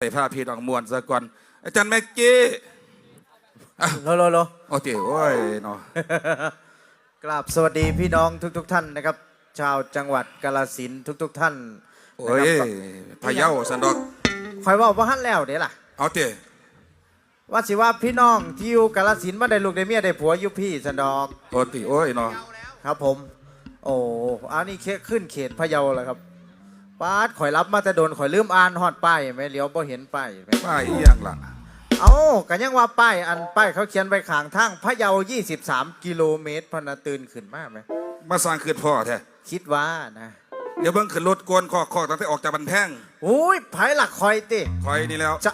ใส่ผ้าพี่น้องมวนซะก่อน อาจารย์แม็กกี้โลโลโลโอเคโอ้ยเนาะกราบสวัสดีพี่น้องทุกๆท่านนะครับ ชาวจังหวัดกาฬสินธุ์ทุกๆท่านโอ้ยนะครับพะเยาสันดอกคอยเว่าว่าหันแล้วเดี๋ยวล่ะเอาเตะว่าสิว่าพี่น้องที่อยู่กาฬสินธุ์มาได้ลูกได้เมียได้ผัวอยู่พี่สันดอกโอ้ติโอ้ยเนาะครับผม โอ้อันนี้เคขึ้นเขตพะเยาแล้วครับ ป้าดข่อยรับมาแต่โดนข่อยลืมอ่านฮอดป้ายไหมเลี้ยวบ่เห็นป้ายไหมป้ายอีหยังล่ะเอ้ากันยังว่าป้ายอันป้ายเขาเขียนไว้ข้างทางพะเยา 23 กิโลเมตรพะนาตื่นขึ้นมาไหมมาสร้างคืนพ่อแท้คิดว่านะเดี๋ยวเบิ่งขึ้นรถกวนคอกคอกตั้งแต่ออกจากบันแพงโอ้ยไผหลักคอยติคอยนี่แล้วจะ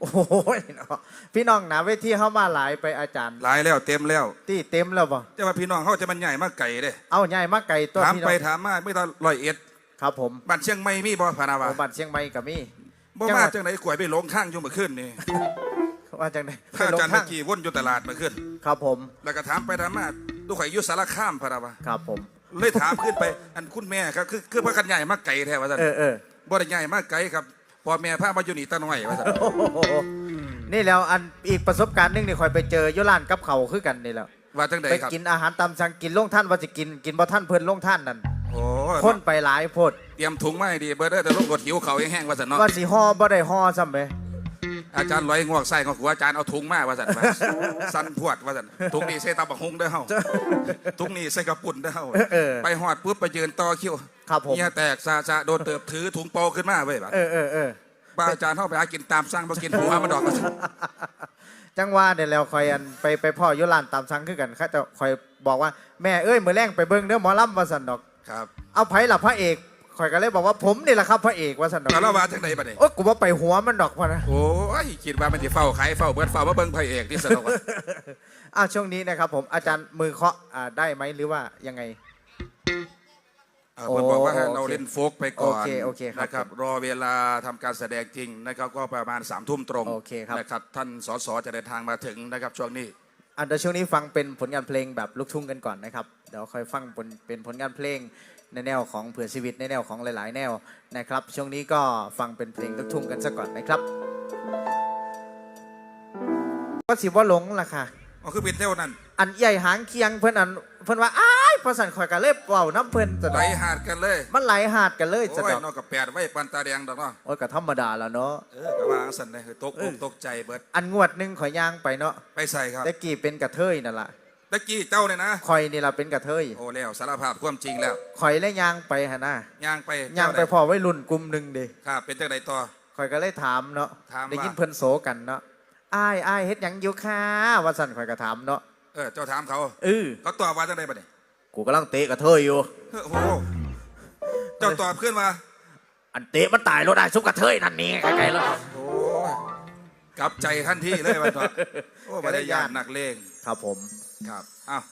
โอ้ยเนาะพี่น้องหนาเวทีเข้ามาหลายไปอาจารย์หลายแล้วเต็มแล้วที่เต็มแล้วบ่แต่ว่าพี่น้องเขาจะมันใหญ่มากไก่เด้เอาใหญ่มาไก่ตัวถามพี่น้ไปองถามมาไม่ต้องร้อยเอ็ดครับผมบ้านเชียงใหม่มีบ่พานาวาโอ้บัตรเชียงใหม่กับมีบ่จังหมาวัดจังไหนกล้วยไปหลงข้างอยู่เมื่อคืนนี่ว่าจังไดพระอาจารย์ไปลเมื่งอกี้วนอยู่ตลาดเมื่อคืนครับผมแล้วก็ถามไปถามมาดูข่อยอยู่สารคามพะนาวาครับผม เลยถามขึ้นไปอันคุณแม่ครับคือคือพระกันใหญ่มากไก่แท้ว่าซั่นเออเออบ่ได้ใหญ่มากไก่ครับ พ่อแม่พามาอยู่นี่ตาน้อยว่าซั่นโอ้โหนี่แล้วอันอีกประสบการณ์หนึงนี่คอยไปเจอยุร้านกับเขาวคือกันนี่แหล้วว่าจังไดไปครับกินอาหารตามสั่งกินลงท่านว่าจะกินกินบ่ท่านเพิ่นลงท่านนั่นโอ้ยคนไปหลายโพดเตรียมถุงมาให้ดีเบิดเด้อแต่ลงกดหิวเขาวแห้งๆว่าซั่นเนาะว่าสิห่อบ่ได้ห่อซ้ำไป อาจารย์ลอยงวกไส้ของหัวอาจารย์เอาถุงมาว่าซั่นว่าสั่นพวดว่าซั่นถุงนี้ใส่ตับบักฮุงเด้อเฮาถุงนี้ใส่กระปุ่นเด้อเฮาเออเออไปฮอดปุ๊บไปยืนต่อคิวครับผมเหียแตกซาซาโดนเติบถือถุงโปขึ้นมาเว้ยบัดเออเออเออป้าอาจารย์เฮาไปหากินตามสั่งบ่กินหัวมันดอกว่าซั่นจังว่าเดี๋ยวแล้วคอยอันไปไปพ่อยุรานตามสั่งคือกันเขาจะคอยบอกว่าแม่เอ้ยมือแรงไปเบิ้งเด้อหมอลำว่าสันดอกครับ เอาไผ่ละพระเอก คอยก็เลยบอกว่าผมนี่แหละครับพระเอกว่าสันดอกแล้วเราว่าจังไดบัดนี้โอ้ยกูว่าไปหัวมันดอกพอนะ โอ้ยคิดว่ามันสิเฝ้าขายเฝ้าเบิดเฝ้ามาเบิ่งพระเอกที่สนุกว่าอ้าวช่วงนี้นะครับผมอาจารย์มือเคาะอ่าได้ไหมหรือว่ายังไงเอ่อเพิ่นบอกว่าให้เราโอเคเล่นโฟกไปก่อนโอเคโอเคครับนะครับ รอเวลาทำการแสดงจริงนะครับก็ประมาณ3ามทุ่มตรงโอเคครับ นะครับท่านสสจะเดินทางมาถึงนะครับช่วงนี้ อันเดี๋ยวช่วงนี้ฟังเป็นผลงานเพลงแบบลูกทุ่งกันก่อนนะครับ เดี๋ยวค่อยฟังเป็นเป็นผลงานเพลง ในแนวของเผื่อชีวิตในแนวของหลาย ๆ แนวนะครับ ช่วงนี้ก็ฟังเป็นเพลงลูกทุ่งกันซะก่อนนะครับก็สิว่าหลงล่ะค่ะอ๋อคือเป็นเท่านั้น อันใหญ่หางเคียงเพิ่นอันเพิ่นว่าอ้ายพอสั่นข่อยก็เลยเว้าน้ำเพิ่นจะไหลหาดกันเลยมันไหลหาดกันเลยจะโอ้ยดอกนอกกับแปดไว้ปันตาแดงดอกเนาะโอ้ยก็ธรรมดาแล้วเนาะเออก็ว่าสันเลยตกอกตกใจเบิดอันงวดหนึงข่อยย่างไปเนาะไปใส่ครับแต่กี้เป็นกระเทยนั่นล่ะ ตะกี้เจ้าเนี่ยนะข่อยนี่ล่ะเป็นกระเทยโอ้แล้วสารภาพความจริงแล้วข่อยเลยย่างไปหนนะย่างไปย่างไปเจ้พอไว้รุ่นกลุ่มหนึงเด้ครับเป็นจังไดต่อข่อยก็เลยถามเนาะถามว่าได้ยินเพิ่นโศกันเนาะอ้ายอ้ายเฮ็ดหยังอยู่ค่ะว่าสั่นข่อยก็ถามเนาะเออเจ้าถามเขาเออเขาตอบว่าจังไดบัดนี้กูกำลังเตะกระเทยอยู่เฮ้ยโอ้โหเจ้าตอบขึ้นมาอันเตะมันตายรถได้ซุกกระเทยนั่นนี่ไกลๆแล้วโอ้ยกลับใจทันทีเลยวันต่อโอ้บรรยานนักเลงครับผม ครับอ้าว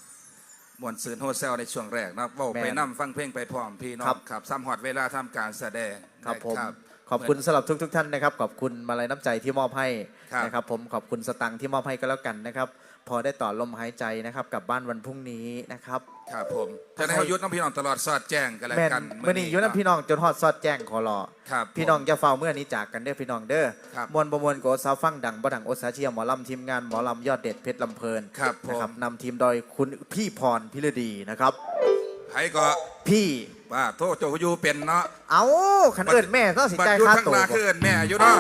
มวนซืนโฮเซลในช่วงแรกนะเว่าไปแม่น นั่ฟังเพลงไปพร้อมพี่น้อครังบครับซ้ำหอดเวลาทำการแสดงครับผมนะ ขอบคุณสำหรับทุกๆท่านนะครับ ขอบคุณมาลัยน้ำใจที่มอบให้ครับ นะครับ ผมขอบคุณสตังค์ที่มอบให้ก็แล้วกันนะครับ พอได้ต่อลมหายใจนะครับกลับบ้านวันพรุ่งนี้นะครับ ครับผมจะได้เขายุทธน้องพี่น้องตลอดสอดแจ้งกันแล้วแม่นกันเมื่อนี้อยู่น้ำพี่น้องจนฮอดซอดแจ้งขอรอครับ พี่น้องจะเฝ้าเมื่อนี้จากกันเด้อพี่น้องเด้อครับมวลประมวลโกสาวฟังดังบ่ดังโอสาเชียหมอลำทีมงานหมอลำยอดเด็ดเพชรลำเพลินครับผนะครัมบนำทีมโดยคุณพี่พรพิรดีนะครับ ไผก็พี่ ว่าโทษโจกอยู่เป็นเนาะเอาขันเอิญแม่ต้องสิบัดจ่ายอยุทค่าทั้งตัวนาคือเอิ้นแม่อยู่เนาะ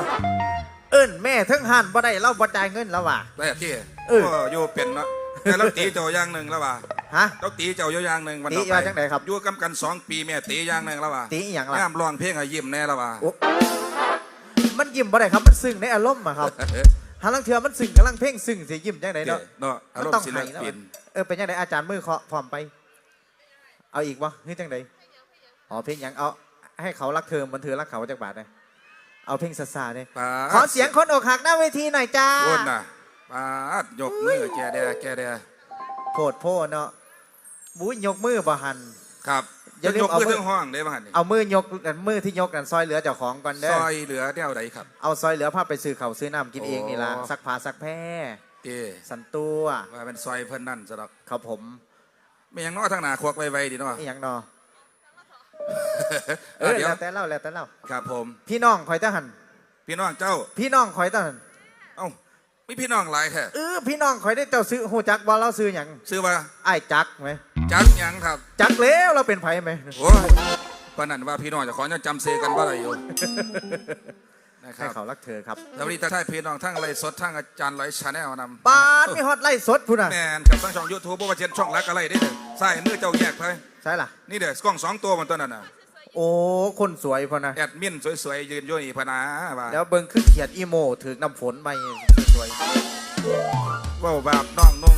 เอิญแม่เทั้งหันบ่ได้เล่าบ่จ่ายเงินแล้วว่ะ ได้ที่เออโอยู่เป็นเนาะแต่เราตีเจ้าอย่างหนึ่งแล้วว่ะฮะ เราตีเจ้าอยู่อย่างหนึ่งวันตีต่อไปว่าจังใดครับอยู่กำกันสองปีแม่ตีอย่างหนึ่งแล้วว่ะตีอหย่างล่ะย่ามร้องเพลงให้ยิ้มแน่แล้วว่ะโอ้มันยิ้มบ่ได้ครับมันซึ้งในอารมณ์อะครับหาลังเทือมันซึ้งกำลังเพ่งซึ้งสิยิ้มจังไดเนาะเนาะอารมมันต้องณ์ศิลให้แล้วปิน เออเป็นยังไงอาจารย์มือเคาะพร้อมไป เอาอีกวะนี่จังไดอ๋อเพลงหยังเอาให้เขารักเธอมันเธอรักเขาจากบาทเลยเอาเพลงซาซาเนี่ยปาดขอเสียงคนอกหักหน้าเวทีหน่อยจ้าโคนน่ะปาดยกมือแกแดแกแดโพดโพดเนาะบุ้ยยกมือบ่หันครับอย่าลืมยกมือเอามือทั้งห้องได้บ้างนี่เอามือยกกันมือที่ยกกันซอยเหลือเจ้าของก่อนเด้ซออยเหลือแนวใดครับเอาซอยเหลือผ้าไปซื้อเขาวซื้อน้ำกินเองนี่ละอ๋อซักผ้าซักแพร่เต้สันตัวว่าเป็นซอยเพิ่นนั่นซะดอกครับผม ไม่อยังน้อทางหน้าควักไวๆดีเนาะนี่ยังนอเออเดี๋ยวแล้วแต่เล่าแล้วแต่เล่าครับผม พี่น้องคอยตะหัน พี่น้องเจ้า พี่น้องคอยตะหันเอ้ามีพี่น้องหลายแท้เออพี่น้องคอยได้เจ้าซื้อหูจักว่าเราซื้อหยังชื่อว่าไอ้ายจักไหมจักหยังครับจักแล้วเราเป็นไผไหมโอ้ยปานนั้นว่าพี่น้องเจะขอยังจำเซกันว่าอะไรอยู่ นะคให้รับเขารักเธอครับแล้ววันนี้ถ้าใช่พี่น้องทั้งไรสดทั้งอาจารย์ร้อยชาแนลนำปาดมีฮอตไล่สดพุ่นอะแมนกับทั้งช่องยูทูบว่าเชียนช่องรักอะไรได้เด้อใส่มือเจ้าแยกไปใช่ล่ะ นี่เด้อกล้องสองตัวมันตัวนั้นน่ะโอ้ คนสวยพอนะแอดมินสวยๆยืนอยู่นี่พะนาว่าแล้วเบิ่งคือเขียดอีโมถือน้ำฝนไปสวยเว่าแบบน้องนุ่ง